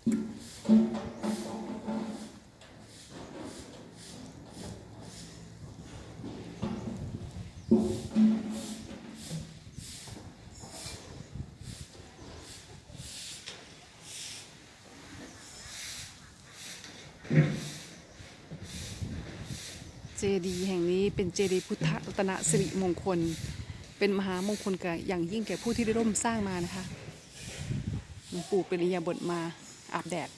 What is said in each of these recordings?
เจดีย์แห่งนี้เป็นเจดีย์พุทธรัตนสิริมงคล เป็นมหามงคลแก่อย่างยิ่งแก่ผู้ที่ได้ร่วมสร้างมานะคะหลวงปู่เป็นอิยาบทมา อาบแดด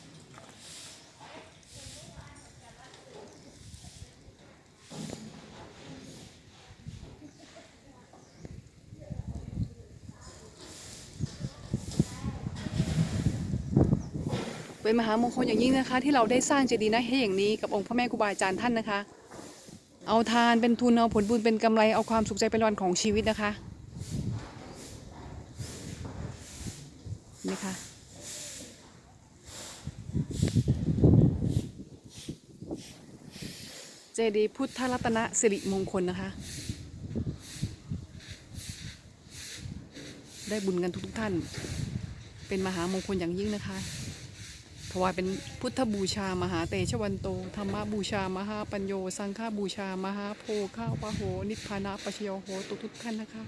เป็นมหามงคลอย่างยิ่งนะคะ ที่เราได้สร้างเจดีย์นะให้อย่างนี้กับองค์พระแม่ครูบาอาจารย์ท่านนะคะ เอาทานเป็นทุนเอาผลบุญเป็นกำไรเอาความสุขใจเป็นวันของชีวิตนะคะนี่ค่ะ เจดีย์พุทธรัตนสิริมงคลนะคะ ได้บุญกันทุกๆท่าน เป็นมหามงคลอย่างยิ่งนะคะถวายเป็นพุทธบูชามหาเตชะวันโตธรรมบูชามหาปัญโย สังฆบูชามหาโพข้าวปะโห นิพพานะปัชโยโหตุกทุกท่านนะคะ